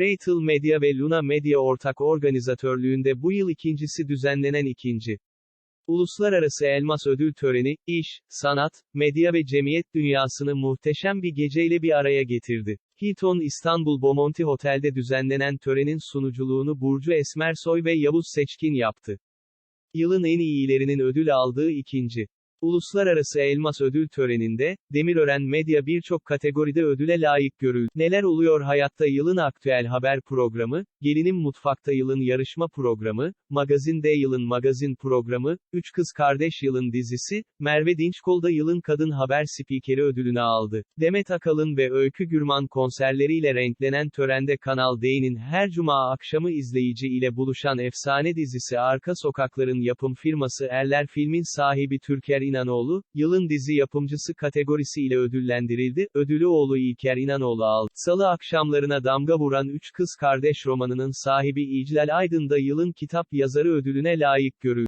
Raytel Medya ve Luna Medya ortak organizatörlüğünde bu yıl ikincisi düzenlenen ikinci. Uluslararası Elmas Ödül Töreni, iş, sanat, medya ve cemiyet dünyasını muhteşem bir geceyle bir araya getirdi. Hilton İstanbul Bomonti Otel'de düzenlenen törenin sunuculuğunu Burcu Esmersoy ve Yavuz Seçkin yaptı. Yılın en iyilerinin ödül aldığı ikinci. Uluslararası Elmas Ödül Töreni'nde, Demirören Medya birçok kategoride ödüle layık görüldü. Neler oluyor hayatta yılın aktüel haber programı, Gelinim Mutfakta yılın yarışma programı, Magazin D yılın magazin programı, Üç Kız Kardeş yılın dizisi, Merve Dinçkol'da yılın kadın haber spikeri ödülünü aldı. Demet Akalın ve Öykü Gürman konserleriyle renklenen törende Kanal D'nin her cuma akşamı izleyici ile buluşan efsane dizisi Arka Sokakların yapım firması Erler Film'in sahibi Türker İnanoğlu, yılın dizi yapımcısı kategorisi ile ödüllendirildi, ödülü oğlu İlker İnanoğlu aldı. Salı akşamlarına damga vuran Üç Kız Kardeş romanının sahibi İclal Aydın da yılın kitap yazarı ödülüne layık görüldü.